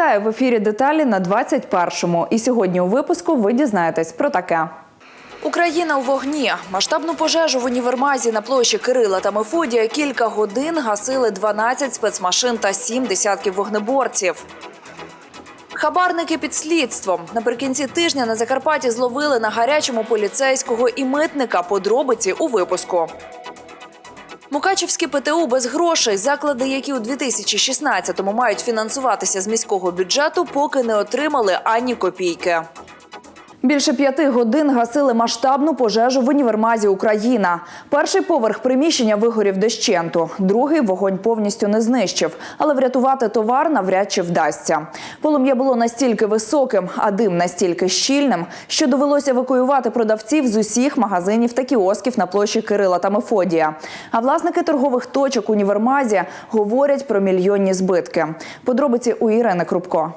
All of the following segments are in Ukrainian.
Вітаю в ефірі деталі на 21-му. І сьогодні у випуску ви дізнаєтесь про таке. Україна у вогні. Масштабну пожежу в універмазі на площі Кирила та Мефодія кілька годин гасили 12 спецмашин та 7 десятків вогнеборців. Хабарники під слідством. Наприкінці тижня на Закарпатті зловили на гарячому поліцейського і митника. Подробиці у випуску. Мукачівське ПТУ без грошей. Заклади, які у 2016-му мають фінансуватися з міського бюджету, поки не отримали ані копійки. Більше п'яти годин гасили масштабну пожежу в універмазі Україна. Перший поверх приміщення вигорів дощенту, другий вогонь повністю не знищив, але врятувати товар навряд чи вдасться. Полум'я було настільки високим, а дим настільки щільним, що довелося евакуювати продавців з усіх магазинів та кіосків на площі Кирила та Мефодія. А власники торгових точок універмазі говорять про мільйонні збитки. Подробиці у Ірини Крупко.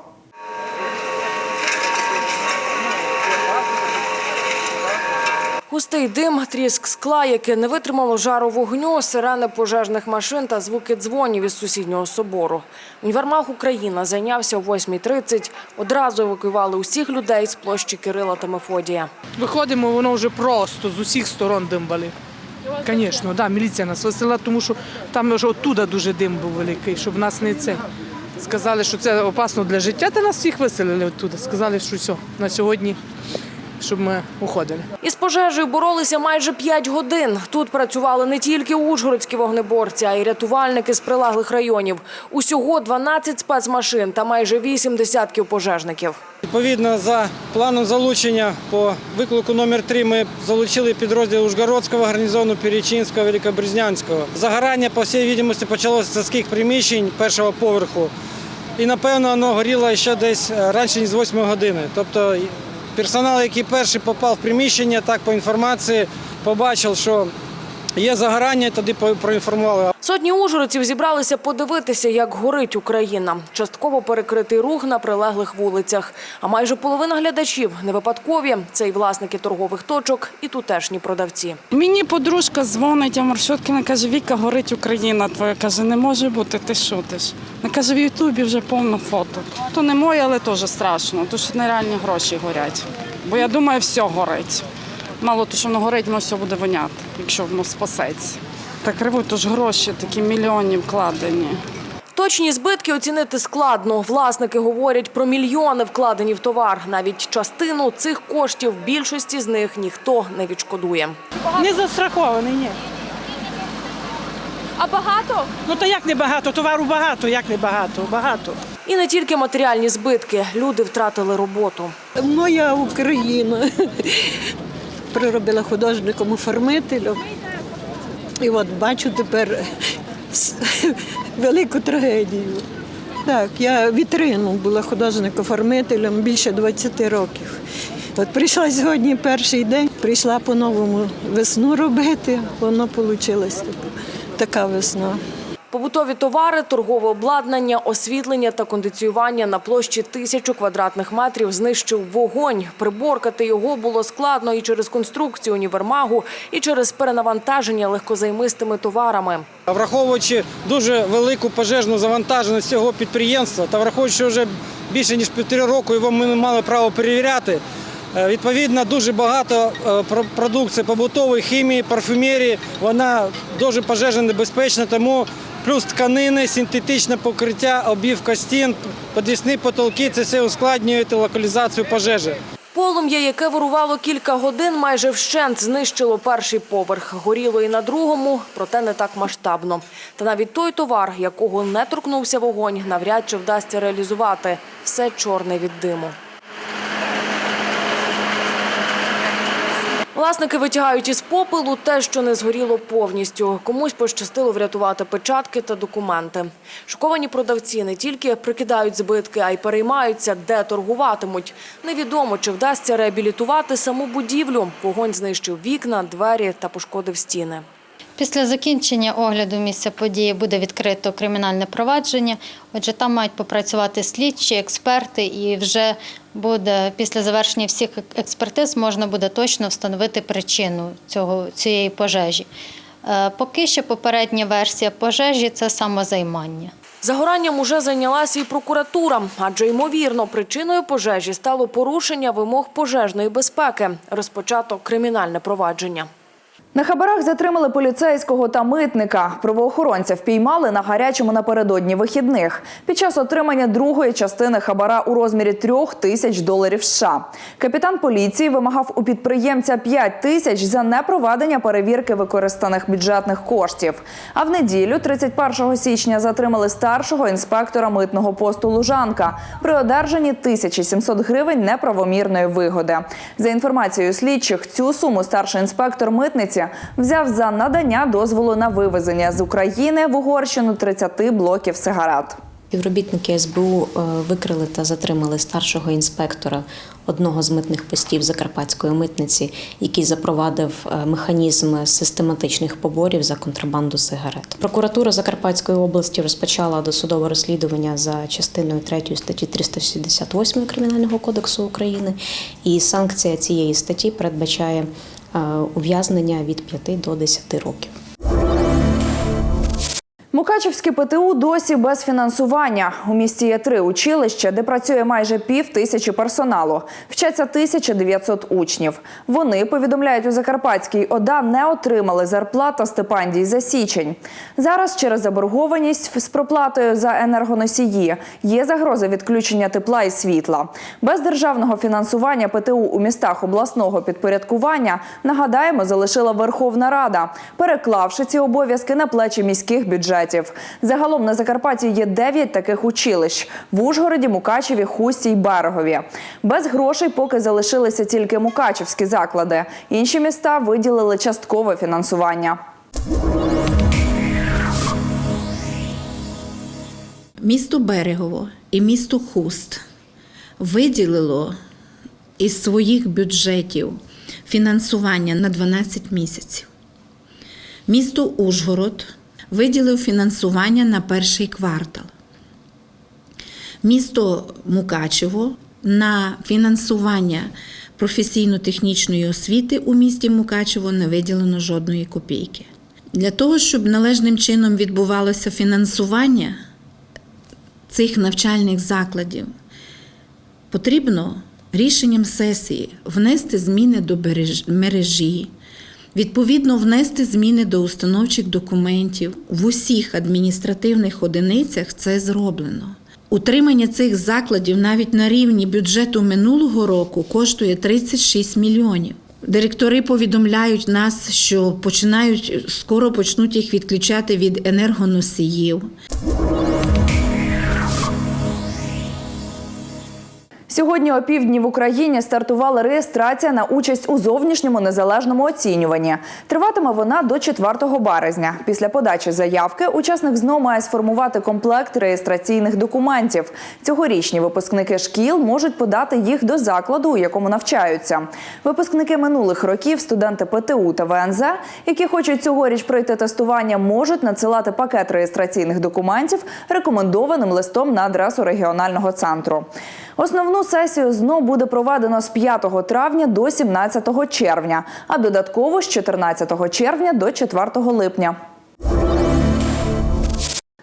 Густий дим, тріск скла, яке не витримало жару вогню, сирени пожежних машин та звуки дзвонів із сусіднього собору. Універмаг Україна зайнявся о 8.30. Одразу евакуювали усіх людей з площі Кирила та Мефодія. Виходимо, воно вже просто з усіх сторон дим валив. Звісно, да, міліція нас висила, тому що там вже оттуда дуже дим був великий, щоб нас не це. Сказали, що це опасно для життя, та нас всіх виселили оттуда. Сказали, що все, на сьогодні, щоб ми уходили. Із пожежею боролися майже 5 годин. Тут працювали не тільки ужгородські вогнеборці, а й рятувальники з прилеглих районів. Усього 12 спецмашин та майже 8 десятків пожежників. Відповідно, за планом залучення по виклику номер 3 ми залучили підрозділ Ужгородського гарнізону Перечинського, Великобрезнянського. Загорання, по всій відомості, почалося з сільських приміщень першого поверху. І, напевно, воно горіло ще десь е, раніше, ніж з 8 години. Тобто персонал, який перший попав в приміщення, так по інформації побачив, що є загорання, тоді проінформували. Сотні ужгородців зібралися подивитися, як горить Україна. Частково перекритий рух на прилеглих вулицях. А майже половина глядачів не випадкові. Це і власники торгових точок, і тутешні продавці. Мені подружка дзвонить, а Маршуткіна каже, Віка, горить Україна твоя. Каже, не може бути, ти шутиш. Вона каже, в Ютубі вже повно фото. То не моє, але теж страшно, тому що нереальні гроші горять. Бо я думаю, все горить. Мало того, що воно горить, воно все буде воняти, якщо воно спасеться. Так ревуть, то ж гроші такі мільйонні вкладені. Точні збитки оцінити складно. Власники говорять про мільйони вкладені в товар. Навіть частину цих коштів більшості з них ніхто не відшкодує. Не застрахований, ні. А багато? Ну то як не багато? Товару багато, як не багато? Багато. І не тільки матеріальні збитки. Люди втратили роботу. Моя Україна приробила художником оформителем. І от бачу тепер велику трагедію. Так, я вітрину була художник-оформителем більше 20 років. От прийшла сьогодні перший день, прийшла по-новому весну робити, воно вийшло така весна. Побутові товари, торгове обладнання, освітлення та кондиціювання на площі тисячу квадратних метрів знищив вогонь. Приборкати його було складно і через конструкцію універмагу, і через перенавантаження легкозаймистими товарами. Враховуючи дуже велику пожежну завантаженість цього підприємства та враховуючи, що вже більше ніж півтори року його ми не мали права перевіряти. е, Відповідно, дуже багато е, про- продукції побутової хімії, парфюмерії, вона дуже пожежно небезпечна, тому плюс тканини, синтетичне покриття, обівка стін, підвісні потолки це все ускладнює локалізацію пожежі. Полум'я, яке вирувало кілька годин, майже вщент знищило перший поверх. Горіло і на другому, проте не так масштабно. Та навіть той товар, якого не торкнувся вогонь, навряд чи вдасться реалізувати. Все чорне від диму. Власники витягають із попелу те, що не згоріло повністю. Комусь пощастило врятувати печатки та документи. Шоковані продавці не тільки прикидають збитки, а й переймаються, де торгуватимуть. Невідомо, чи вдасться реабілітувати саму будівлю. Вогонь знищив вікна, двері та пошкодив стіни. Після закінчення огляду місця події буде відкрито кримінальне провадження. Отже, там мають попрацювати слідчі, експерти, і вже буде після завершення всіх експертиз можна буде точно встановити причину цього цієї пожежі. Е, Поки що попередня версія пожежі це самозаймання. Загоранням уже зайнялася і прокуратура, адже ймовірно причиною пожежі стало порушення вимог пожежної безпеки. Розпочато кримінальне провадження. На хабарах затримали поліцейського та митника. Правоохоронця впіймали на гарячому напередодні вихідних під час отримання другої частини хабара у розмірі трьох тисяч доларів США. Капітан поліції вимагав у підприємця 5 тисяч за непроведення перевірки використаних бюджетних коштів. А в неділю, 31 січня, затримали старшого інспектора митного посту Лужанка при одержанні 1700 гривень неправомірної вигоди. За інформацією слідчих, цю суму старший інспектор митниці взяв за надання дозволу на вивезення з України в Угорщину 30 блоків сигарет. Співробітники СБУ е, викрили та затримали старшого інспектора одного з митних постів Закарпатської митниці, який запровадив е, механізм систематичних поборів за контрабанду сигарет. Прокуратура Закарпатської області розпочала досудове розслідування за частиною 3 статті 368 Кримінального кодексу України, і санкція цієї статті передбачає ув'язнення від 5 до 10 років. Мукачівське ПТУ досі без фінансування. У місті є три училища, де працює майже пів тисячі персоналу. Вчаться 1900 учнів. Вони повідомляють у Закарпатській ОДА не отримали зарплат та стипендій за січень. Зараз через заборгованість з проплатою за енергоносії є загроза відключення тепла і світла. Без державного фінансування ПТУ у містах обласного підпорядкування нагадаємо, залишила Верховна Рада, переклавши ці обов'язки на плечі міських бюджетів. Загалом на Закарпатті є 9 таких училищ в Ужгороді, Мукачеві, Хусті й Берегові. Без грошей поки залишилися тільки мукачівські заклади. Інші міста виділили часткове фінансування. Місто Берегово і місто Хуст виділило із своїх бюджетів фінансування на 12 місяців. Місто Ужгород виділив фінансування на перший квартал. Місто Мукачево на фінансування професійно-технічної освіти у місті Мукачево не виділено жодної копійки. Для того, щоб належним чином відбувалося фінансування цих навчальних закладів, потрібно рішенням сесії внести зміни до мережі, відповідно внести зміни до установчих документів. В усіх адміністративних одиницях це зроблено. Утримання цих закладів навіть на рівні бюджету минулого року коштує 36 мільйонів. Директори повідомляють нас, що починають скоро почнуть їх відключати від енергоносіїв. Сьогодні о півдні в Україні стартувала реєстрація на участь у зовнішньому незалежному оцінюванні. Триватиме вона до 4 березня. Після подачі заявки учасник ЗНО має сформувати комплект реєстраційних документів. Цьогорічні випускники шкіл можуть подати їх до закладу, у якому навчаються. Випускники минулих років, студенти ПТУ та ВНЗ, які хочуть цьогоріч пройти тестування, можуть надсилати пакет реєстраційних документів рекомендованим листом на адресу регіонального центру. Основну сесію ЗНО буде проведено з 5 травня до 17 червня, а додатково з 14 червня до 4 липня.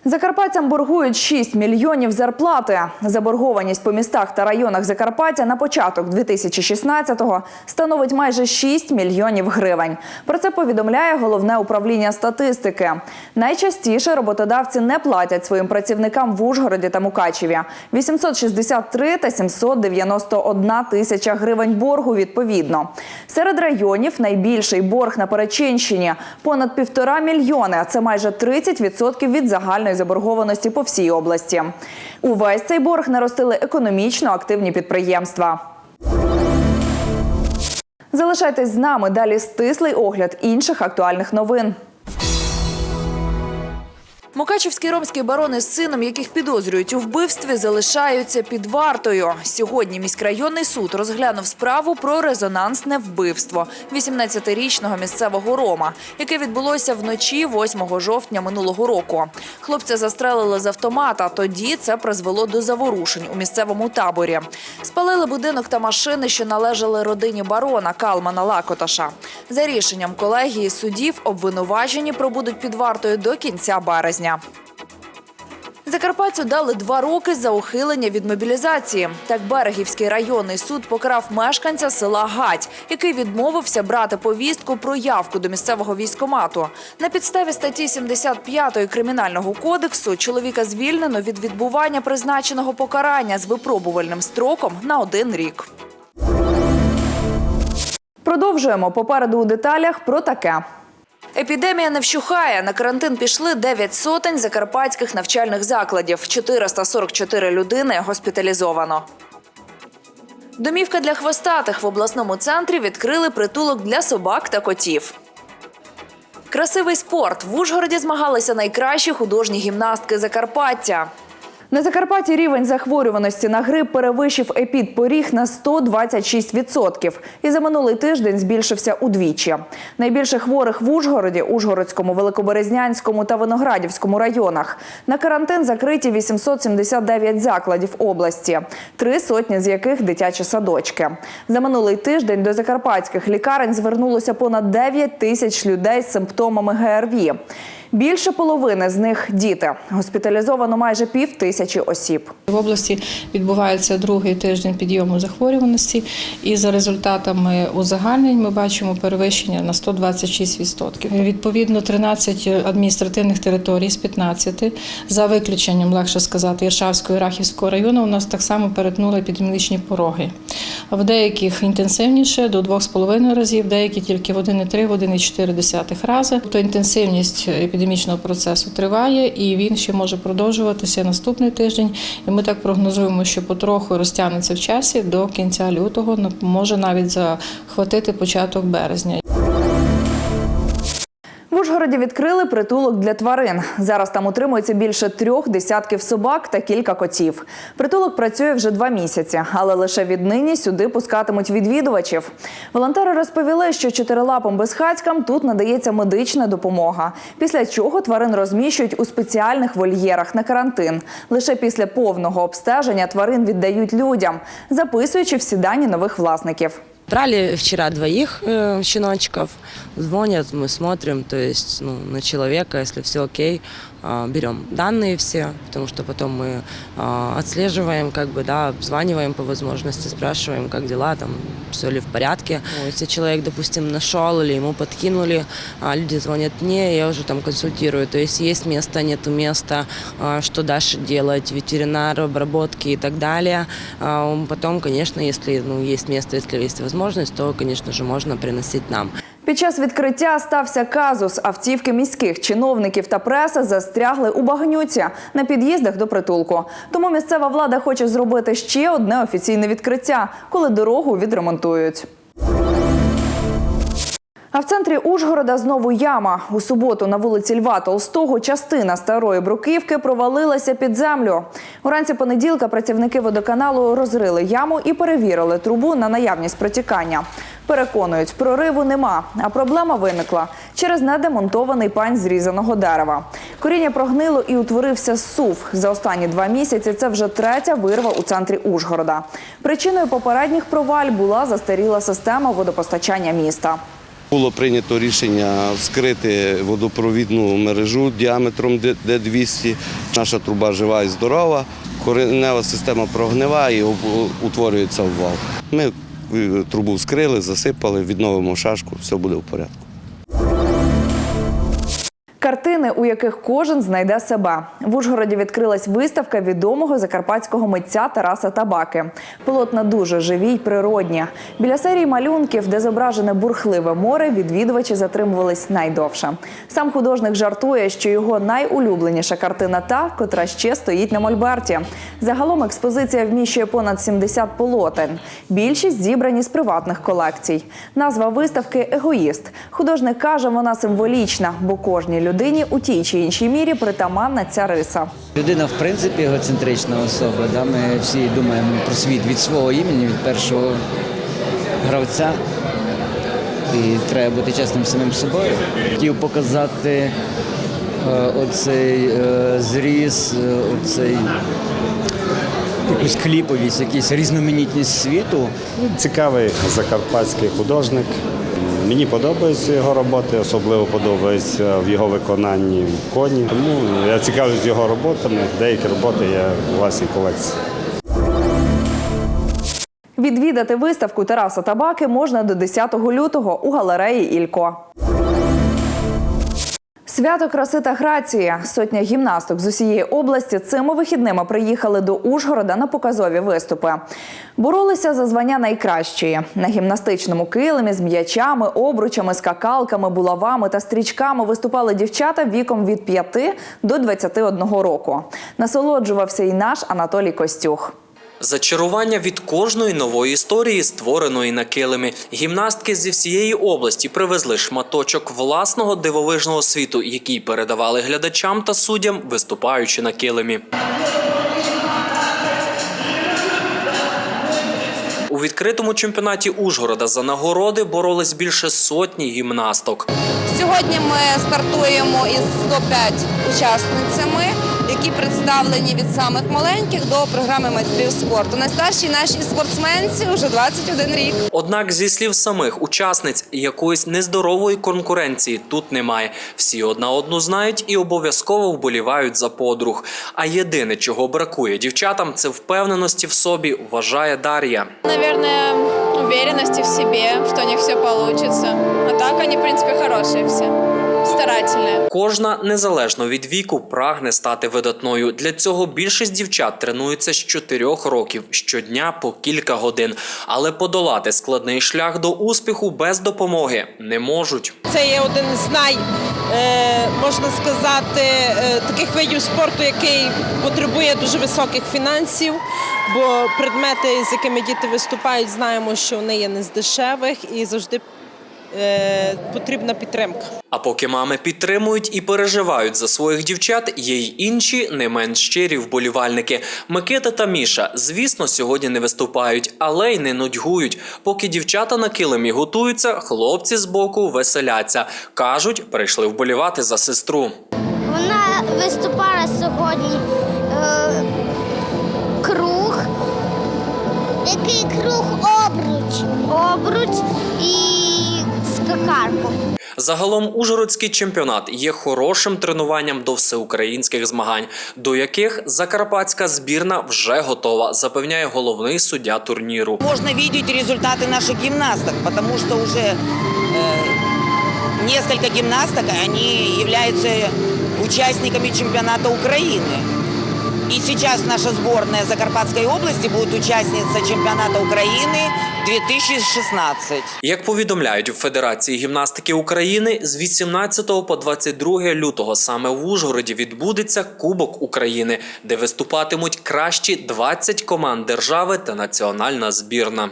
Закарпатцям боргують 6 мільйонів зарплати. Заборгованість по містах та районах Закарпаття на початок 2016-го становить майже 6 мільйонів гривень. Про це повідомляє головне управління статистики. Найчастіше роботодавці не платять своїм працівникам в Ужгороді та Мукачеві. 863 та 791 тисяча гривень боргу відповідно. Серед районів найбільший борг на Перечинщині – понад півтора мільйони. Це майже 30% від загальної заборгованості по всій області. Увесь цей борг наростили економічно активні підприємства. Залишайтесь з нами. Далі стислий огляд інших актуальних новин. Мукачівські ромські барони з сином, яких підозрюють у вбивстві, залишаються під вартою. Сьогодні міськрайонний суд розглянув справу про резонансне вбивство 18-річного місцевого рома, яке відбулося вночі 8 жовтня минулого року. Хлопця застрелили з автомата. Тоді це призвело до заворушень у місцевому таборі. Спалили будинок та машини, що належали родині барона Калмана Лакоташа. За рішенням колегії судів обвинувачені пробудуть під вартою до кінця березня. Закарпатцю дали два роки за ухилення від мобілізації. Так Берегівський районний суд покарав мешканця села Гать, який відмовився брати повістку про явку до місцевого військомату. На підставі статті 75 Кримінального кодексу чоловіка звільнено від відбування призначеного покарання з випробувальним строком на один рік. Продовжуємо попереду у деталях про таке. Епідемія не вщухає. На карантин пішли 9 сотень закарпатських навчальних закладів. 444 людини госпіталізовано. Домівка для хвостатих в обласному центрі відкрили притулок для собак та котів. Красивий спорт. В Ужгороді змагалися найкращі художні гімнастки Закарпаття. На Закарпатті рівень захворюваності на грип перевищив епідпоріг на 126% і за минулий тиждень збільшився удвічі. Найбільше хворих в Ужгороді, Ужгородському, Великоберезнянському та Виноградівському районах. На карантин закриті 879 закладів області, три сотні з яких дитячі садочки. За минулий тиждень до закарпатських лікарень звернулося понад 9 тисяч людей з симптомами ГРВІ. Більше половини з них діти. Госпіталізовано майже пів тисячі осіб. В області відбувається другий тиждень підйому захворюваності, і за результатами узагальнень ми бачимо перевищення на 126%. Відповідно, 13 адміністративних територій з 15, за виключенням, легше сказати, Іршавського і Рахівського району, у нас так само перетнули епідемічні пороги. В деяких інтенсивніше до 2,5 разів, деякі тільки в 1,3, в 1,4 рази. Тобто інтенсивність епідемічного процесу триває і він ще може продовжуватися наступний тиждень. І ми так прогнозуємо, що потроху розтягнеться в часі до кінця лютого, ну, може навіть захватити початок березня. Ужгороді відкрили притулок для тварин. Зараз там утримується більше трьох десятків собак та кілька котів. Притулок працює вже два місяці, але лише віднині сюди пускатимуть відвідувачів. Волонтери розповіли, що чотирилапим безхатькам тут надається медична допомога. Після чого тварин розміщують у спеціальних вольєрах на карантин. Лише після повного обстеження тварин віддають людям, записуючи всі дані нових власників. Брали вчера двоих э, щеночков, звонят, мы смотрим, то есть ну, на человека, если все окей, а, берем данные все, потому что потом мы а, отслеживаем, как бы, да, обзваниваем по возможности, спрашиваем, как дела, там, все ли в порядке. Если человек, допустим, нашел или ему подкинули, а, люди звонят мне, я уже там консультирую, то есть есть место, нету места, а, что дальше делать, ветеринар, обработки и так далее. А, Потом, конечно, если ну, есть место, если есть возможность, то, звісно ж, можна приносить нам. Під час відкриття стався казус. Автівки міських чиновників та преса застрягли у багнюці на під'їздах до притулку. Тому місцева влада хоче зробити ще одне офіційне відкриття, коли дорогу відремонтують. А в центрі Ужгорода знову яма. У суботу на вулиці Льва Толстого частина старої бруківки провалилася під землю. Уранці понеділка працівники водоканалу розрили яму і перевірили трубу на наявність протікання. Переконують, прориву нема, а проблема виникла через недемонтований пань зрізаного дерева. Коріння прогнило і утворився сув. За останні два місяці це вже третя вирва у центрі Ужгорода. Причиною попередніх проваль була застаріла система водопостачання міста. Було прийнято рішення вскрити водопровідну мережу діаметром Д- Д200. Наша труба жива і здорова, коренева система прогниває і утворюється обвал. Ми е, трубу вскрили, засипали, відновимо шашку, все буде в порядку. Картини, у яких кожен знайде себе. В Ужгороді відкрилась виставка відомого закарпатського митця Тараса Табаки. Полотна дуже живі й природні. Біля серії малюнків, де зображене бурхливе море, відвідувачі затримувались найдовше. Сам художник жартує, що його найулюбленіша картина та, котра ще стоїть на мольберті. Загалом експозиція вміщує понад 70 полотен. Більшість зібрані з приватних колекцій. Назва виставки Егоїст. Художник каже, вона символічна, бо кожній людині у тій чи іншій мірі притаманна ця риса. Людина, в принципі, егоцентрична особа. Да? Ми всі думаємо про світ від свого імені, від першого гравця. І треба бути чесним самим собою. Хотів показати е, оцей е, зріз, е, оцей якусь кліповість, якусь різноманітність світу. Цікавий закарпатський художник, Мені подобаються його роботи, особливо подобається в його виконанні коні. Тому я цікавлюсь його роботами. Деякі роботи є у власній колекції. Відвідати виставку Тараса Табаки можна до 10 лютого у галереї Ілько. Свято краси та грації. Сотня гімнасток з усієї області цими вихідними приїхали до Ужгорода на показові виступи. Боролися за звання найкращої на гімнастичному килимі з м'ячами, обручами, скакалками, булавами та стрічками виступали дівчата віком від 5 до 21 року. Насолоджувався і наш Анатолій Костюх. Зачарування від кожної нової історії, створеної на килимі. Гімнастки зі всієї області привезли шматочок власного дивовижного світу, який передавали глядачам та суддям, виступаючи на килимі. У відкритому чемпіонаті Ужгорода за нагороди боролись більше сотні гімнасток. Сьогодні ми стартуємо із 105 учасницями, які представлені від самих маленьких до програми майстрів спорту. Найстаршій нашій спортсменці вже 21 рік. Однак, зі слів самих учасниць, якоїсь нездорової конкуренції тут немає. Всі одна одну знають і обов'язково вболівають за подруг. А єдине, чого бракує дівчатам, це впевненості в собі, вважає Дар'я. Наверное, уверенности в себе, что у них все получится. А так они, в принципе, хорошие все, старательные. Кожна незалежно від віку прагне стати видатною. Для цього більшість дівчат тренуються з 4 років щодня по кілька годин, але подолати складний шлях до успіху без допомоги не можуть. Це є один з най, е, можна сказати, е, таких видів спорту, який потребує дуже високих фінансів, бо предмети, з якими діти виступають, знаємо, що вони є не з дешевих і завжди потрібна підтримка. А поки мами підтримують і переживають за своїх дівчат, є й інші не менш щирі вболівальники. Микита та Міша, звісно, сьогодні не виступають, але й не нудьгують. Поки дівчата на килимі готуються, хлопці з боку веселяться. кажуть, прийшли вболівати за сестру. Вона виступала сьогодні е, круг. Який круг обруч. Обруч і скакарку. Загалом Ужгородський чемпіонат є хорошим тренуванням до всеукраїнських змагань, до яких закарпатська збірна вже готова, запевняє головний суддя турніру. Можно видеть результаты наших гимнасток, потому что уже э, несколько гимнасток, они являются участниками чемпионата Украины. И сейчас наша сборная Закарпатской области будет участница чемпионата Украины 2016. Як повідомляють у Федерації гімнастики України, з 18 по 22 лютого саме в Ужгороді відбудеться Кубок України, де виступатимуть кращі 20 команд держави та національна збірна.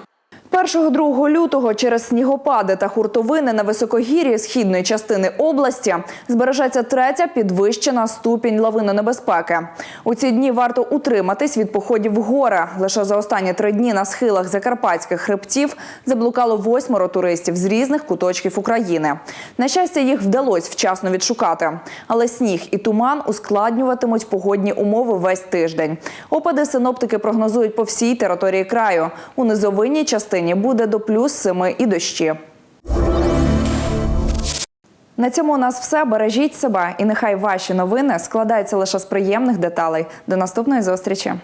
1-2 лютого через снігопади та хуртовини на високогір'ї східної частини області збережеться третя підвищена ступінь лавинонебезпеки. У ці дні варто утриматись від походів в гори. Лише за останні три дні на схилах закарпатських хребтів заблукало восьмеро туристів з різних куточків України. На щастя, їх вдалося вчасно відшукати. Але сніг і туман ускладнюватимуть погодні умови весь тиждень. Опади синоптики прогнозують по всій території краю. У низовинній частині буде до плюс 7 і дощі. На цьому у нас все. Бережіть себе, і нехай ваші новини складаються лише з приємних деталей. До наступної зустрічі.